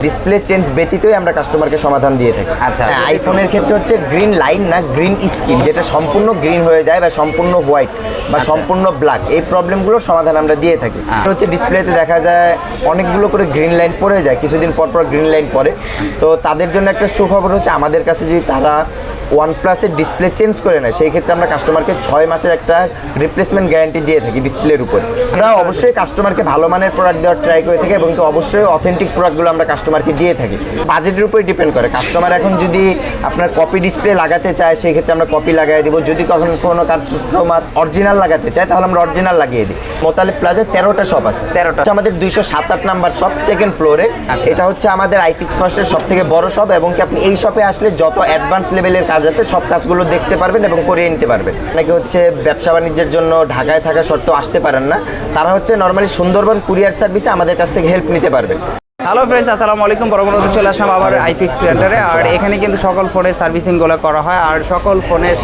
Display change ব্যতীতই আমরা কাস্টমারকে সমাধান দিয়ে থাকি আচ্ছা। হ্যাঁ, আইফোনের ক্ষেত্রে হচ্ছে গ্রিন লাইন না গ্রিন স্কিন যেটা সম্পূর্ণ গ্রিন হয়ে যায় বা সম্পূর্ণ হোয়াইট বা সম্পূর্ণ ব্ল্যাক এই প্রবলেমগুলো সমাধান আমরা দিয়ে থাকি আচ্ছা। হচ্ছে ডিসপ্লেতে দেখা যায় অনেকগুলো করে গ্রিন লাইন পড়ে যায় কিছুদিন পর পর গ্রিন লাইন পরে তো তাদের জন্য একটা সুখবর হচ্ছে আমাদের কাছে যদি তারা ওয়ান প্লাসের ডিসপ্লে চেঞ্জ করে নেয় সেই ক্ষেত্রে আমরা কাস্টমারকে ছয় মাসের একটা রিপ্লেসমেন্ট গ্যারান্টি দিয়ে থাকি ডিসপ্লের উপর। আমরা অবশ্যই কাস্টমারকে ভালো মানের প্রোডাক্ট দেওয়ার ট্রাই করে থাকি এবং অবশ্যই অথেন্টিক প্রোডাক্টগুলো আমরা কাস্টমারকে দিয়ে থাকি। বাজেটের উপরে ডিপেন্ড করে। কাস্টমার এখন যদি আপনার কপি ডিসপ্লে লাগাতে চায় সেই ক্ষেত্রে আমরা কপি লাগাই দিব। যদি কখন কোনো কাস্টমার অরিজিনাল লাগাতে চায় তাহলে আমরা অরিজিনাল লাগিয়ে দিই। মোতালেব প্লাজা তেরোটা শপ আছে। 13টা। হচ্ছে আমাদের দুইশো সাত আট নাম্বার শপ সেকেন্ড ফ্লোরে। এটা হচ্ছে আমাদের আইফিক্স ফার্স্টের সব থেকে বড় শপ এবং কি আপনি এই শপে আসলে যত অ্যাডভান্স লেভেলের কাজ আছে, সব কাজগুলো দেখতে পারবেন এবং করিয়ে নিতে পারবেন। অনেকে হচ্ছে ব্যবসা বাণিজ্যের জন্য ঢাকায় থাকা সত্ত্বেও আসতে পারেন না। তারা হচ্ছে নর্মালি সুন্দরবন কুরিয়ার সার্ভিসে আমাদের কাছ থেকে হেল্প নিতে পারবেন। হ্যালো ফ্রেন্ডস আসসালামু আলাইকুম। বড়বড়তে চলে আসলাম আবার আইফিক্স সেন্টারে আর এখানে কিন্তু সকল ফোনের সার্ভিসিংগুলো করা হয়। আর সকল ফোনের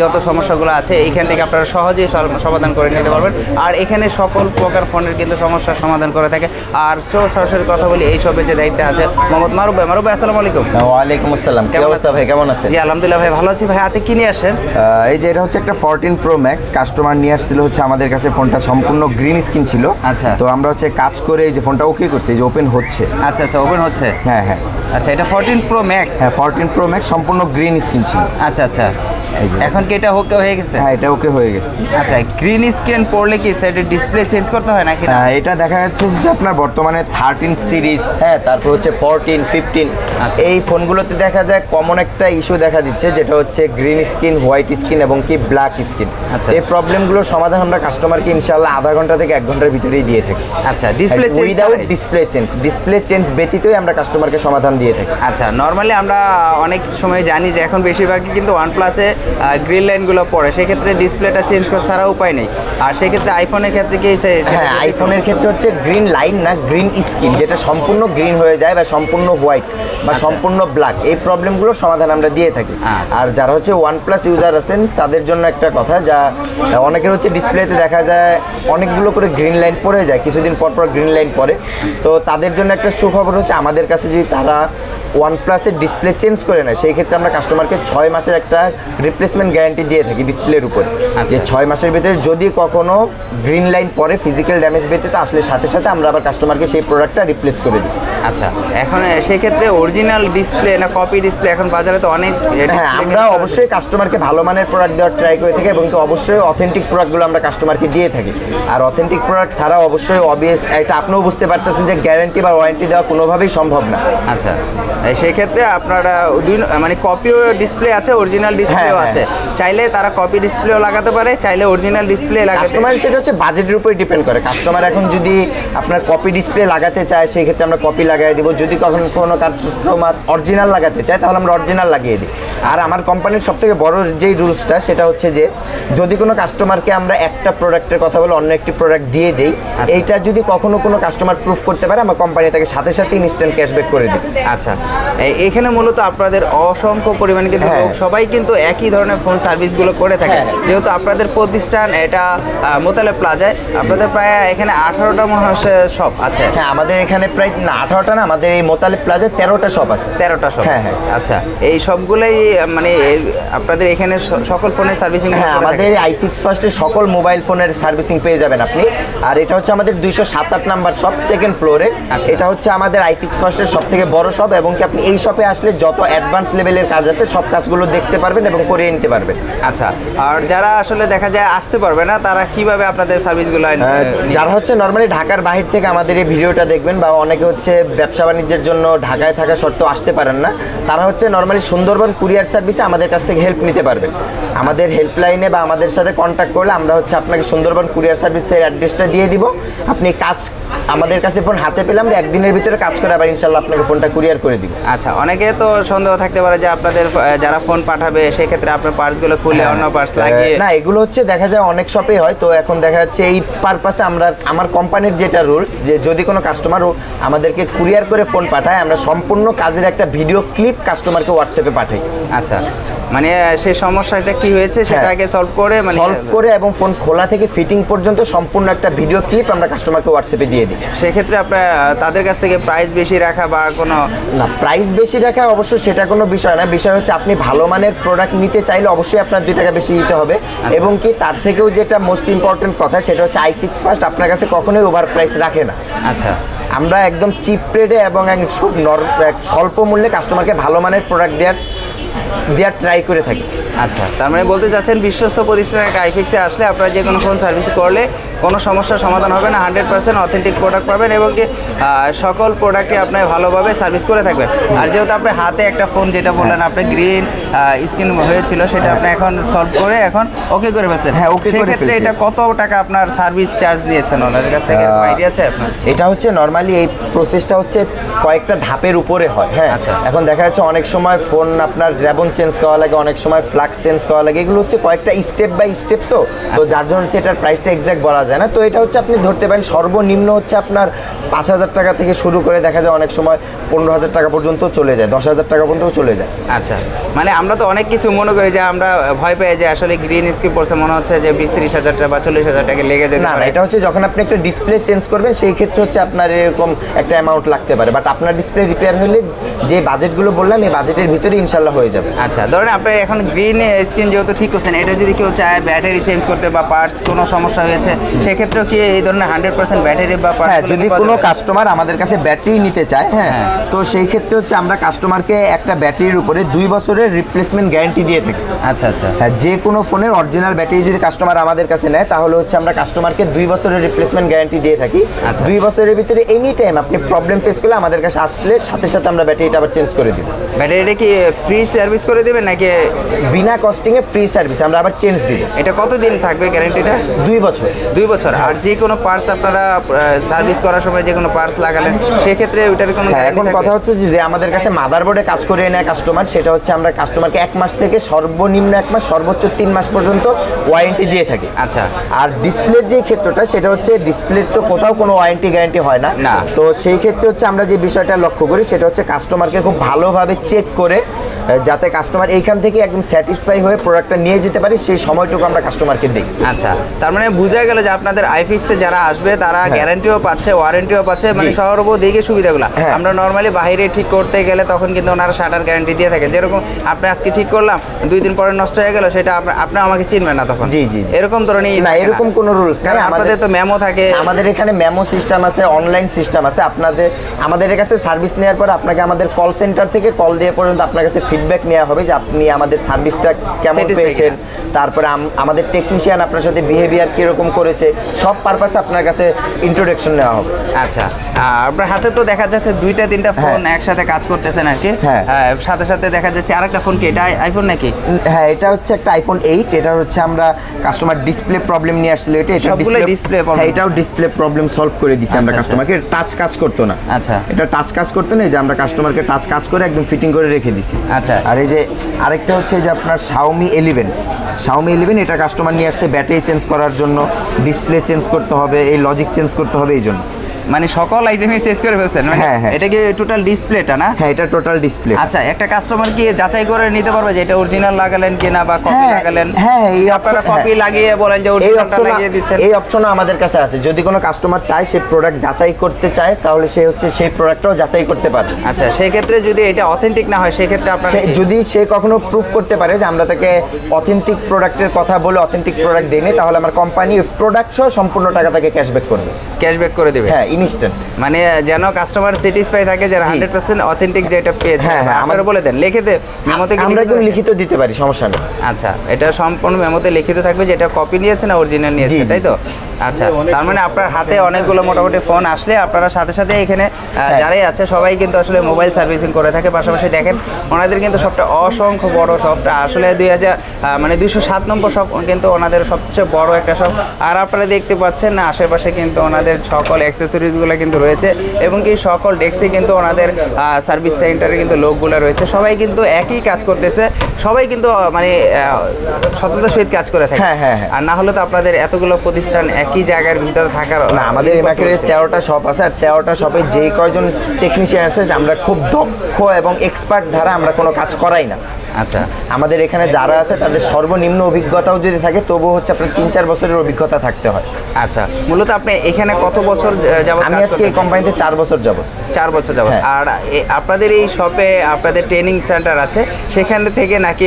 যত সমস্যাগুলো আছে এখান থেকে আপনারা সহজেই সমাধান করে নিতে পারবেন। আর এখানে সকল প্রকার ফোনের কিন্তু সমস্যার সমাধান করে থাকে। আর সো সরাসরি কথা বলি এই সবের যে দায়িত্বে আছে মোহাম্মদ মারুব ভাই। মারুব ভাই আসসালামু আলাইকুম। ওয়ালাইকুম আসসালাম। কি কেমন অবস্থা ভাই কেমন আছেন? জি আলহামদুলিল্লাহ ভাই ভালো আছি। ভাই হাতে কি নিয়ে আসেন? এই যে এটা হচ্ছে একটা ফোরটিন প্রো ম্যাক্স কাস্টমার নিয়ে আসছিল হচ্ছে আমাদের কাছে। ফোনটা সম্পূর্ণ গ্রিন স্ক্রিন ছিল। আচ্ছা। তো আমরা হচ্ছে কাজ করে এই যে ফোনটা ওকে করছি। এই যে ওপেন হচ্ছে। আচ্ছা আচ্ছা ওপেন হচ্ছে? হ্যাঁ হ্যাঁ। আচ্ছা এটা ফোরটিন প্রো ম্যাক্স হ্যাঁ ফোরটিন প্রো ম্যাক্স সম্পূর্ণ গ্রিন স্ক্রিন ছিল। আচ্ছা আচ্ছা। এখন কি এটা ওকে হয়ে গেছে? হ্যাঁ এটা ওকে হয়ে গেছে। আচ্ছা গ্রিন স্ক্রিন পড়লে কি সেটা ডিসপ্লে চেঞ্জ করতে হয় নাকি না? হ্যাঁ, এটা দেখা যাচ্ছে যে আপনার বর্তমানে থার্টিন সিরিজ হ্যাঁ তারপর হচ্ছে ফোরটিন ফিফটিন আচ্ছা। এই ফোনগুলোতে দেখা যায় কমন একটা ইস্যু দেখা দিচ্ছে যেটা হচ্ছে গ্রিন স্কিন হোয়াইট স্কিন এবং কি ব্ল্যাক স্কিন আচ্ছা। এই প্রবলেমগুলোর সমাধান আমরা কাস্টমারকে ইনশাল্লাহ আধা ঘণ্টা থেকে এক ঘণ্টার ভিতরেই দিয়ে থাকি। আচ্ছা display without display change display change ব্যতীতই আমরা কাস্টমারকে সমাধান দিয়ে থাকি। আচ্ছা নর্মালি আমরা অনেক সময় জানি যে এখন বেশিরভাগই কিন্তু ওয়ান প্লাসে গ্রিন লাইনগুলো পড়ে। সেক্ষেত্রে ডিসপ্লেটা চেঞ্জ করা ছাড়া উপায় নেই। আর সেক্ষেত্রে আইফোনের ক্ষেত্রে কি হ্যাঁ আইফোনের ক্ষেত্রে হচ্ছে গ্রিন লাইন না গ্রিন স্কিন যেটা সম্পূর্ণ গ্রিন হয়ে যায় বা সম্পূর্ণ হোয়াইট বা আচ্ছা। সম্পূর্ণ ব্ল্যাক এই প্রবলেমগুলোর সমাধান আমরা দিয়ে থাকি। আচ্ছা। আর যারা হচ্ছে ওয়ান প্লাস ইউজার আছেন তাদের জন্য একটা কথা যা অনেকের হচ্ছে ডিসপ্লেতে দেখা যায় অনেকগুলো করে গ্রিন লাইন পড়ে যায় কিছুদিন পর পর গ্রিন লাইন পড়ে। তো তাদের জন্য একটা সুখবর হচ্ছে আমাদের কাছে যদি তারা ওয়ান প্লাসের ডিসপ্লে চেঞ্জ করে নেয় সেই ক্ষেত্রে আমরা কাস্টমারকে ছয় মাসের একটা রিপ্লেসমেন্ট গ্যারান্টি দিয়ে থাকি ডিসপ্লের উপর। যে ছয় মাসের ভিতরে যদি কখনো গ্রিন লাইন পরে ফিজিক্যাল ড্যামেজ ব্যতীত আসলে সাথে সাথে আমরা আবার কাস্টমারকে সেই প্রোডাক্টটা রিপ্লেস করে দিই। আচ্ছা এখন সেক্ষেত্রে অরিজিনাল ডিসপ্লে না কপি ডিসপ্লে এখন বাজারে তো অনেক হ্যাঁ আমরা অবশ্যই কাস্টমারকে ভালো মানের প্রোডাক্ট দেওয়ার ট্রাই করে থাকি এবং অবশ্যই অথেন্টিক প্রোডাক্টগুলো আমরা কাস্টমারকে দিয়ে থাকি। আর অথেন্টিক প্রোডাক্ট ছাড়া অবশ্যই অবভিয়াস এটা আপনিও বুঝতে পারতেছেন যে গ্যারান্টি বা ওয়ারেন্টি দেওয়া কোনোভাবেই সম্ভব না। আচ্ছা সেই ক্ষেত্রে আপনারা দুই মানে কপিও ডিসপ্লে আছে অরিজিনাল ডিসপ্লেও হ্যাঁ। আছে। চাইলে তারা কপি ডিসপ্লেও লাগাতে পারে চাইলে অরিজিনাল ডিসপ্লে লাগাতে কাস্টমার সেটা হচ্ছে বাজেটের উপরে ডিপেন্ড করে। কাস্টমার এখন যদি আপনার কপি ডিসপ্লে লাগাতে চায় সেই ক্ষেত্রে আমরা কপি লাগাই দিব। যদি কখন কোনো কাস্টমার অরিজিনাল লাগাতে চায় তাহলে আমরা অরিজিনাল লাগিয়ে দিই। আর আমার কোম্পানির সব থেকে বড় যেই রুলসটা সেটা হচ্ছে যে যদি কোনো কাস্টমারকে আমরা একটা প্রোডাক্টের কথা বলে অন্য একটি প্রোডাক্ট দিয়ে দিই এইটা যদি কখনো কোনো কাস্টমার প্রুফ করতে পারে আমার কোম্পানি তাকে সাথে সাথে ইনস্ট্যান্ট ক্যাশব্যাক করে দিই আচ্ছা এখানে মূলত আপনাদের অসংখ্য পরিমাণে কিন্তু হ্যাঁ। সবাই কিন্তু একই ধরনের ফোন সার্ভিসগুলো করে থাকে হ্যাঁ। যেহেতু আপনাদের প্রতিষ্ঠান এটা মোতালে প্লাজায় আপনাদের প্রায় এখানে আঠারোটা মনে হয় শপ আছে হ্যাঁ আমাদের এখানে প্রায় না আঠারোটা না আমাদের এই মোতালে প্লাজায় তেরোটা শপ আছে তেরোটা শপ হ্যাঁ, হ্যাঁ। আচ্ছা এই সবগুলোই মানে আপনাদের এখানে সকল ফোনের সার্ভিসিং হ্যাঁ আমাদের আইফিক্স ফার্স্টে সকল মোবাইল ফোনের সার্ভিসিং পেয়ে যাবেন আপনি আর এটা হচ্ছে আমাদের দুইশো সাত আট নাম্বার শপ সেকেন্ড ফ্লোরে আচ্ছা। এটা হচ্ছে আমাদের আইফিক্স ফার্স্টের সব থেকে বড় শপ এবং কি আপনি এই শপে আসলে যত অ্যাডভান্স লেভেলের কাজ আছে সব কাজগুলো দেখতে পারবেন এবং করে নিতে পারবেন। আচ্ছা আর যারা আসলে দেখা যায় আসতে পারবে না তারা কীভাবে আপনাদের সার্ভিসগুলো যারা হচ্ছে নর্মালি ঢাকার বাহির থেকে আমাদের এই ভিডিওটা দেখবেন বা অনেকে হচ্ছে ব্যবসা বাণিজ্যের জন্য ঢাকায় থাকা সত্ত্বেও আসতে পারেন না তারা হচ্ছে নর্মালি সুন্দরবন কুরিয়ার সার্ভিসে আমাদের কাছ থেকে হেল্প নিতে পারবেন। আমাদের হেল্পলাইনে বা আমাদের সাথে কন্ট্যাক্ট করলে আমরা হচ্ছে আপনাকে সুন্দরবন কুরিয়ার সার্ভিসের অ্যাড্রেসটা দিয়ে দিব। আপনি কাজ আমাদের কাছে ফোন হাতে পেলাম একদিনের ভিতরে কাজ করে আবার ইনশাল্লাহ আপনাকে ফোনটা কুরিয়ার করে দিব। আচ্ছা অনেকে তো সন্দেহ থাকতে পারে যে আপনাদের যারা ফোন পাঠাবে সেক্ষেত্রে আপনার পার্টসগুলো খুলে অন্য পার্টস লাগিয়ে না এগুলো হচ্ছে দেখা যায় অনেক শপে হয় তো এখন দেখা যাচ্ছে এই পারপাসে আমরা আমার কোম্পানির যেটা রুলস যে যদি কোনো কাস্টমার আমাদেরকে কুরিয়ার করে ফোন পাঠায় আমরা সম্পূর্ণ কাজের একটা ভিডিও ক্লিপ কাস্টমারকে হোয়াটসঅ্যাপে পাঠাই। আচ্ছা মানে সেই সমস্যাটা কি হয়েছে সেটা হ্যাঁ। আগে সলভ করে মানে সলভ করে এবং ফোন খোলা থেকে ফিটিং পর্যন্ত সম্পূর্ণ একটা ভিডিও ক্লিপ আমরা কাস্টমারকে হোয়াটসঅ্যাপে দিয়ে দিই। সেক্ষেত্রে আপনার তাদের কাছ থেকে প্রাইস বেশি রাখা বা কোনো না প্রাইস বেশি রাখা অবশ্য সেটা কোনো বিষয় না। বিষয় হচ্ছে আপনি ভালো মানের প্রোডাক্ট নিতে চাইলে অবশ্যই আপনার দুই টাকা বেশি দিতে হবে। এবং কি তার থেকেও যেটা মোস্ট ইম্পর্টেন্ট কথা সেটা হচ্ছে আই ফিক্স ফার্স্ট আপনার কাছে কখনোই ওভার প্রাইস রাখে না। আচ্ছা। আমরা একদম চিপ রেটে এবং খুব স্বল্প মূল্যে কাস্টমারকে ভালো মানের প্রোডাক্ট দেওয়ার দেওয়ার ট্রাই করে থাকি। আচ্ছা। তার মানে বলতে চাচ্ছেন বিশ্বস্ত প্রতিষ্ঠানের আইফিক্সে আসলে আপনারা যে কোনো ফোন সার্ভিস করলে কোনো সমস্যার সমাধান হবে না হান্ড্রেড পার্সেন্ট অথেন্টিক প্রোডাক্ট পাবেন এবং কি সকল প্রোডাক্টে আপনি ভালোভাবে সার্ভিস করে থাকবেন। আর যেহেতু আপনি হাতে একটা ফোন যেটা বললেন আপনি গ্রিন স্ক্রিন হয়েছিল সেটা আপনি এখন সলভ করে এখন ওকে করে ফেলছেন। হ্যাঁ, ওকে করে সেক্ষেত্রে এটা কত টাকা আপনার সার্ভিস চার্জ নিয়েছেন ওনাদের কাছ থেকে আইডিয়া আছে আপনার? এটা হচ্ছে নর্মালি এই প্রসেসটা হচ্ছে কয়েকটা ধাপের উপরে হয় হ্যাঁ। আচ্ছা। এখন দেখা যাচ্ছে অনেক সময় ফোন আপনার র্যাবন চেঞ্জ করা লাগে অনেক সময় ফ্লাক্স চেঞ্জ করা লাগে এগুলো হচ্ছে কয়েকটা স্টেপ বাই স্টেপ তো। তো যার জন্য হচ্ছে এটার প্রাইসটা এক্স্যাক্ট বলা যায়। না। তো এটা হচ্ছে আপনি ধরতে পারেন সর্বনিম্ন হচ্ছে আপনার পাঁচ হাজার টাকা থেকে শুরু করে দেখা যায় অনেক সময় পনেরো হাজার টাকা পর্যন্ত চলে যায় দশ হাজার টাকা পর্যন্ত চলে যায়। আচ্ছা মানে আমরা তো অনেক কিছু মনে করি যে আমরা ভয় পেয়ে যে আসলে গ্রিন স্ক্রিন পড়ছে মনে হচ্ছে যে বিশ তিরিশ হাজার টাকা বা চল্লিশ হাজার টাকা লেগে যায় না না এটা হচ্ছে যখন আপনি একটা ডিসপ্লে চেঞ্জ করবেন সেই ক্ষেত্রে হচ্ছে আপনার এরকম একটা অ্যামাউন্ট লাগতে পারে। বাট আপনার ডিসপ্লে রিপেয়ার হলে যে বাজেটগুলো বললাম এই বাজেটের ভিতরে ইনশাল্লাহ হয়ে যাবে। আচ্ছা ধরেন আপনি এখন গ্রিন স্ক্রিন যেহেতু ঠিক করছেন এটা যদি কেউ চায় ব্যাটারি চেঞ্জ করতে বা পার্টস কোনো সমস্যা হয়েছে সেক্ষেত্রেও কি এই ধরনের হান্ড্রেড পার্সেন্ট ব্যাটারি বা হ্যাঁ যদি কোনো কাস্টমার আমাদের কাছে ব্যাটারি নিতে চায় হ্যাঁ হ্যাঁ। তো সেই ক্ষেত্রে হচ্ছে আমরা কাস্টমারকে একটা ব্যাটারির উপরে দুই বছরের রিপ্লেসমেন্ট গ্যারান্টি দিয়ে থাকি। আচ্ছা আচ্ছা। হ্যাঁ যে কোনো ফোনের অরিজিনাল ব্যাটারি যদি কাস্টমার আমাদের কাছে নেয় তাহলে হচ্ছে আমরা কাস্টমারকে দুই বছরের রিপ্লেসমেন্ট গ্যারান্টি দিয়ে থাকি। আচ্ছা। দুই বছরের ভিতরে এনি টাইম আপনি প্রবলেম ফেস করলে আমাদের কাছে আসলে সাথে সাথে আমরা ব্যাটারিটা আবার চেঞ্জ করে দিব। ব্যাটারিটা কি ফ্রি সার্ভিস করে দেবেন নাকি বিনা কস্টিংয়ে ফ্রি সার্ভিস আমরা আবার চেঞ্জ দিব। এটা কতদিন থাকবে গ্যারান্টিটা দুই বছর। দুই বছর। আর যে কোনো পার্টস আপনারা সার্ভিস করার সময় যে কোনো পার্টস লাগালেন সেক্ষেত্রে ওইটার কোনো হ্যাঁ এখন কথা হচ্ছে যে আমাদের কাছে মাদারবোর্ডে কাজ করে নেয় কাস্টমার সেটা হচ্ছে আমরা কাস্টমারকে এক মাস থেকে সর্বনিম্ন এক মাস সর্বোচ্চ তিন মাস পর্যন্ত ওয়ারেন্টি দিয়ে থাকি। আচ্ছা। আর ডিসপ্লের যে ক্ষেত্রটা সেটা হচ্ছে ডিসপ্লের তো কোথাও কোনো ওয়ারেন্টি গ্যারান্টি হয় না। না। তো সেই ক্ষেত্রে হচ্ছে আমরা যে বিষয়টা লক্ষ্য করি সেটা হচ্ছে কাস্টমারকে খুব ভালোভাবে চেক করে যাতে কাস্টমার এইখান থেকে একদম স্যাটিসফাই হয়ে প্রোডাক্টটা নিয়ে যেতে পারি সেই সময়টুকু আমরা কাস্টমারকে দিই। আচ্ছা। তার মানে বোঝা গেল যে আপনাদের আইফিক্সে যারা আসবে তারা গ্যারান্টিও পাচ্ছে ওয়ারেন্টিও পাচ্ছে মানে। সর্বদিকে সুবিধাগুলো। হ্যাঁ। আমরা নর্মালি বাইরে ঠিক করতে গেলে তখন কিন্তু ওনারা শাটার গ্যারান্টি দিয়ে থাকে। যেরকম আপনি আজকে ঠিক করলাম দুই দিন পরে নষ্ট হয়ে গেল সেটা আপনি আমাকে চিনবেন না তখন। জি, জি। এরকম ধরনের না এরকম কোনো রুলস নাই। আপনাদের তো মেমো থাকে। আমাদের এখানে মেমো সিস্টেম আছে অনলাইন সিস্টেম আছে। আপনাদের আমাদের কাছে সার্ভিস নেওয়ার পর আপনাকে আমাদের কল সেন্টার থেকে কল দিয়ে পর্যন্ত আপনার কাছে ফিডব্যাক নেওয়া হবে যে আপনি আমাদের সার্ভিসটা কেমন পেয়েছেন। তারপরে আমাদের টেকনিশিয়ান আপনার সাথে বিহেভিয়ার কীরকম করেছে সব পারপাসে আপনার কাছে ইন্ট্রোডাকশন নেওয়া হবে আচ্ছা আপনার হাতে তো দেখা যাচ্ছে দুইটা তিনটা ফোন হ্যাঁ। একসাথে কাজ করতেছেন আর কি হ্যাঁ। সাথে সাথে দেখা যাচ্ছে আরেকটা ফোন কি এটা আইফোন নাকি হ্যাঁ এটা হচ্ছে একটা আইফোন এইট এটা হচ্ছে আমরা কাস্টমার ডিসপ্লে প্রবলেম নিয়ে আসছিল এটা এটা ডিসপ্লে হ্যাঁ এটাও ডিসপ্লে প্রবলেম সলভ করে দিছি আমরা আচ্ছা, আচ্ছা। কাস্টমারকে টাচ কাজ করতো না আচ্ছা। এটা টাচ কাজ করতো না এই যে আমরা কাস্টমারকে টাচ কাজ করে একদম ফিটিং করে রেখে দিছি আচ্ছা। আর এই যে আরেকটা হচ্ছে যে আপনার শাওমি এলিভেন শাওমি এলিভেন এটা কাস্টমার নিয়ে আসছে ব্যাটারি চেঞ্জ করার জন্য ডিসপ্লে চেঞ্জ করতে হবে এই লজিক চেঞ্জ করতে হবে এই জন্য। মানে সকল আইটেমই চেঞ্জ করে ফেলছেন মানে হ্যাঁ, হ্যাঁ। এটা কি টোটাল ডিসপ্লেটা না? হ্যাঁ এটা টোটাল ডিসপ্লে আচ্ছা একটা কাস্টমার কি যাচাই করে নিতে পারবে যে এটা অরিজিনাল লাগালেন কিনা বা কপি হ্যাঁ, লাগালেন? হ্যাঁ, এই আপনারা কপি হ্যাঁ। লাগিয়ে বলেন যে অরিজিনালটা লাগিয়ে দিচ্ছেন। এই অপশনও আমাদের কাছে আছে। যদি কোনো কাস্টমার চায় সেই প্রোডাক্ট যাচাই করতে চায় তাহলে সে হচ্ছে সেই প্রোডাক্টটাও যাচাই করতে পারে আচ্ছা সেই ক্ষেত্রে যদি এটা অথেন্টিক না হয় সেই ক্ষেত্রে আপনারা যদি সে কখনো প্রুফ করতে পারে যে আমরা তাকে অথেন্টিক প্রোডাক্টের কথা বলে অথেন্টিক প্রোডাক্ট দিইনি তাহলে আমার কোম্পানি প্রোডাক্ট সহ সম্পূর্ণ টাকা তাকে ক্যাশব্যাক করবে। ক্যাশব্যাক করে দেবে। হ্যাঁ ইনস্ট্যান্ট মানে যেন কাস্টমার স্যাটিসফাই থাকে যে হান্ড্রেড পার্সেন্ট অথেন্টিক যেটা পেয়েছে। হ্যাঁ, হ্যাঁ, আপনারা আমার- বলে দেন লিখে দে মেমোতে আমরা থাকে? লিখিত দিতে পারি সমস্যা নেই। আচ্ছা এটা সম্পূর্ণ মেমোতে লিখিত থাকবে যে এটা কপি নিয়েছে না অরিজিনাল নিয়েছে তাই তো? আচ্ছা তার মানে আপনার হাতে অনেকগুলো মোটামুটি ফোন আসলে আপনারা সাথে সাথে এখানে হ্যাঁ। যারাই আছে সবাই কিন্তু আসলে মোবাইল সার্ভিসিং করে থাকে। পাশাপাশি দেখেন ওনাদের কিন্তু সবটা অসংখ্য বড় শপটা আসলে দুই হাজার মানে দুইশো সাত নম্বর শপ কিন্তু ওনাদের সবচেয়ে বড় একটা শপ আর আপনারা দেখতে পাচ্ছেন না আশেপাশে কিন্তু ওনাদের সকল অ্যাক্সেসরিজগুলো কিন্তু রয়েছে এবং কি সকল ডেস্কে কিন্তু ওনাদের সার্ভিস সেন্টারে কিন্তু লোকগুলো রয়েছে। সবাই কিন্তু একই কাজ করতেছে। সবাই কিন্তু মানে সততার সহিত কাজ করে থাকে। হ্যাঁ, হ্যাঁ, হ্যাঁ। আর না হলে তো আপনাদের এতগুলো প্রতিষ্ঠান একই জায়গার ভিতরে থাকার না আমাদের এই তেরোটা শপ আছে আর তেরোটা শপে যেই কয়জন টেকনিশিয়ান আছে আমরা খুব দক্ষ এবং এক্সপার্ট ধারা আমরা কোনো কাজ করাই না। আচ্ছা। আমাদের এখানে যারা আছে তাদের সর্বনিম্ন অভিজ্ঞতাও যদি থাকে তবুও হচ্ছে আপনার তিন চার বছরের অভিজ্ঞতা থাকতে হয়। আচ্ছা। মূলত আপনি এখানে কত বছর আমি আজকে এই কোম্পানিতে চার বছর যাব চার বছর যাব হ্যাঁ। আর আপনাদের এই শপে আপনাদের ট্রেনিং সেন্টার আছে সেখান থেকে নাকি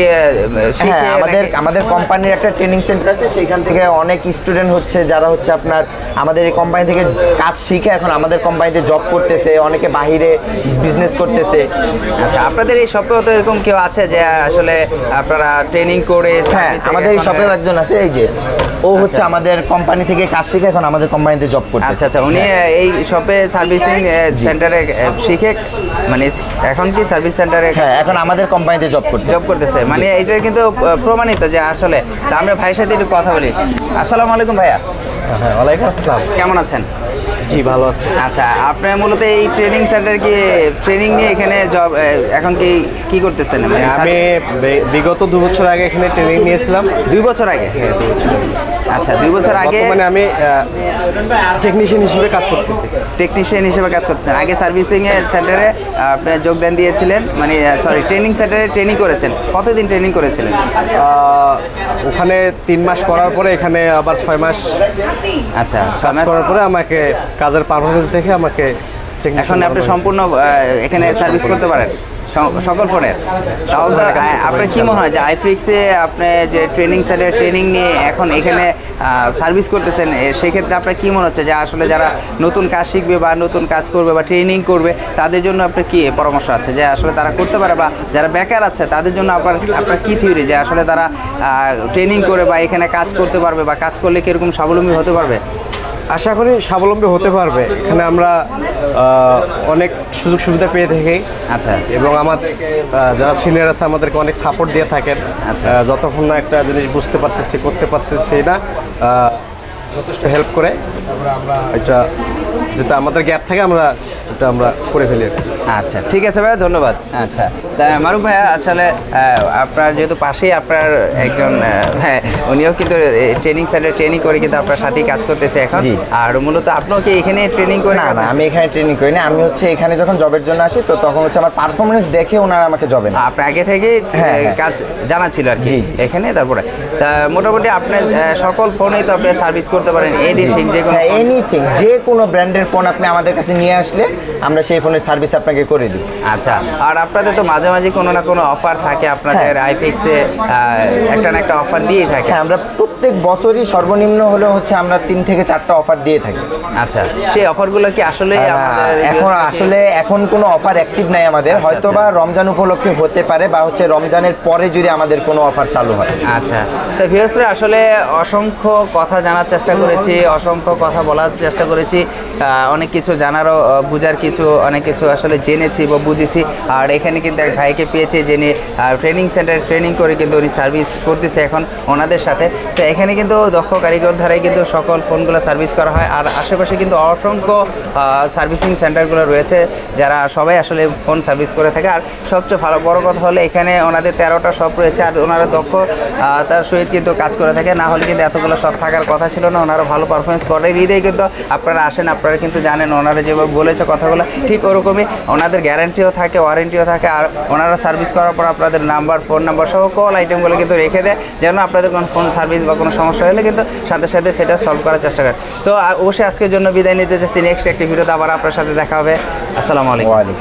শিখে হ্যাঁ আমাদের আমাদের কোম্পানির একটা ট্রেনিং সেন্টার আছে সেইখান থেকে অনেক স্টুডেন্ট হচ্ছে যারা হচ্ছে আপনার আমাদের এই কোম্পানি থেকে কাজ শিখে এখন আমাদের কোম্পানিতে জব করতেছে অনেকে বাহিরে বিজনেস করতেছে। আচ্ছা আপনাদের এই শপেও তো এরকম কেউ আছে যে আসলে আপনারা ট্রেনিং করে হ্যাঁ আমাদের এই শপেও একজন আছে এই যে। ও হচ্ছে আমাদের কোম্পানি থেকে কাজ শিখে এখন আমাদের কোম্পানিতে জব করতেছে। আচ্ছা আচ্ছা উনি আহ, এই শপে সার্ভিসিং সেন্টারে শিখে মানে এখন কি সার্ভিস সেন্টারে হ্যাঁ এখন আমাদের কোম্পানিতে জব করতে জব করতেছে। মানে এটা কিন্তু প্রমাণিত যে আসলে তা আমরা ভাইয়ের সাথে একটু কথা বলি। আসসালামু আলাইকুম ভাইয়া। হ্যাঁ ওয়ালাইকুম আসসালাম। কেমন আছেন? জি ভালো আছি। আচ্ছা আপনার মূলত এই ট্রেনিং সেন্টার কি ট্রেনিং নিয়ে এখানে জব এখন কি কি করতেছেন? মানে আমি বিগত দু বছর আগে এখানে ট্রেনিং নিয়েছিলাম। দুই বছর আগে? আচ্ছা দুই বছর আগে মানে আমি টেকনিশিয়ান হিসেবে কাজ করতেছি। টেকনিশিয়ান হিসেবে কাজ করতেছেন। আগে সার্ভিসিং এর সেন্টারে আপনি যোগদান দিয়েছিলেন মানে সরি ট্রেনিং সেন্টারে ট্রেনিং করেছেন। কতদিন ট্রেনিং করেছিলেন? ওখানে তিন মাস করার পরে এখানে আবার ছয় মাস আচ্ছা কাজ করার পরে আমাকে কাজের পারফরমেন্স দেখে আমাকে এখন আপনি সম্পূর্ণ এখানে সার্ভিস করতে পারেন। সকল ফোনের। তাহলে আপনার কি মনে হয় যে আইফ্লিক্সে আপনি যে ট্রেনিং সেন্টারে ট্রেনিং নিয়ে এখন এখানে সার্ভিস করতেছেন সেক্ষেত্রে আপনার কি মনে হচ্ছে যে আসলে যারা নতুন কাজ শিখবে বা নতুন কাজ করবে বা ট্রেনিং করবে তাদের জন্য আপনার কি পরামর্শ আছে? যে আসলে তারা করতে পারে বা যারা বেকার আছে তাদের জন্য আপনার আপনার কি থিওরি যে আসলে তারা ট্রেনিং করে বা এখানে কাজ করতে পারবে বা কাজ করলে কীরকম স্বাবলম্বী হতে পারবে? আশা করি স্বাবলম্বী হতে পারবে। এখানে আমরা অনেক সুযোগ সুবিধা পেয়ে থাকি। আচ্ছা। এবং আমার যারা সিনিয়র আছে আমাদেরকে অনেক সাপোর্ট দিয়ে থাকেন। আচ্ছা। যতক্ষণ না একটা জিনিস বুঝতে পারতেছি করতে পারতেছি না যথেষ্ট হেল্প করে। আমরা এটা যেটা আমাদের গ্যাপ থাকে আমরা এটা আমরা করে ফেলি আর আচ্ছা ঠিক আছে ভাইয়া ধন্যবাদ। আচ্ছা তা মারুফ ভাইয়া আসলে আপনার যেহেতু পাশেই আপনার একজন হ্যাঁ উনিও কিন্তু ট্রেনিং সেন্টারে ট্রেনিং করে কিন্তু আপনার সাথেই কাজ করতেছে এখন। আর মূলত আপনিও কি এখানে ট্রেনিং করে না না? আমি এখানে ট্রেনিং করি না। আমি হচ্ছে এখানে যখন জবের জন্য আসি তো তখন হচ্ছে আমার পারফরমেন্স দেখে ওনারা আমাকে জবে না আপনার আগে থেকে হ্যাঁ, হ্যাঁ। কাজ জানা ছিল আর কি। এখানে তারপরে। তা মোটামুটি আপনি সকল ফোনেই তো আপনি সার্ভিস করতে পারেন এনিথিং যে কোনো এনিথিং যে কোনো ব্র্যান্ডের ফোন আপনি আমাদের কাছে নিয়ে আসলে আমরা সেই ফোনের সার্ভিস আপনাকে করে দিই। আচ্ছা আর আপনাদের তো মাঝে মাঝে কোনো না কোনো অফার থাকে আপনাদের আইপিক্সে একটা না একটা অফার দিয়েই থাকে। হ্যাঁ আমরা প্রত্যেক বছরই সর্বনিম্ন হলেও হচ্ছে আমরা তিন থেকে চারটা অফার দিয়ে থাকি। আচ্ছা সেই অফারগুলো কি আসলে এখন আসলে এখন কোনো অফার অ্যাক্টিভ নাই আমাদের। হয়তো বা রমজান উপলক্ষে হতে পারে বা হচ্ছে রমজানের পরে যদি আমাদের কোনো অফার চালু হয়। আচ্ছা তো ভিউসরা আসলে অসংখ্য কথা জানার চেষ্টা করেছি অসংখ্য কথা বলার চেষ্টা করেছি। অনেক কিছু জানারও বুঝার কিছু, অনেক কিছু আসলে জেনেছি বা বুঝেছি। আর এখানে কিন্তু এক ভাইকে পেয়েছি যিনি ট্রেনিং সেন্টারে ট্রেনিং করে কিন্তু উনি সার্ভিস করতেছে এখন ওনাদের সাথে। তো এখানে কিন্তু দক্ষ কারিগর ধারাই কিন্তু সকল ফোনগুলো সার্ভিস করা হয়। আর আশেপাশে কিন্তু অসংখ্য সার্ভিসিং সেন্টারগুলো রয়েছে, যারা সবাই আসলে ফোন সার্ভিস করে থাকে। আর সবচেয়ে ভালো, বড় কথা হলো এখানে ওনাদের তেরোটা শপ রয়েছে, আর ওনারা দক্ষ তার সহিত কিন্তু কাজ করে থাকে। না হলে কিন্তু এতগুলো শপ থাকার কথা ছিল না, ওনারা ভালো পারফরমেন্স করে। হৃদয় কিন্তু আপনারা আসেন, আপনারা কিন্তু জানেন, ওনারা যেভাবে বলেছে কথাগুলো ঠিক ওরকমই। ওনাদের গ্যারান্টিও থাকে ওয়ারেন্টিও থাকে, আর ওনারা সার্ভিস করার পর আপনাদের নাম্বার ফোন নাম্বার সহ কল আইটেমগুলো কিন্তু রেখে দেয়, যেন আপনাদের কোনো ফোন সার্ভিস বা কোনো সমস্যা হলে কিন্তু সাথে সাথে সেটা সলভ করার চেষ্টা করে তো অবশ্যই আজকের জন্য বিদায় নিতে চাচ্ছি। নেক্সট একটি ভিডিওতে আবার আপনার সাথে দেখা হবে। আসসালামু আলাইকুম।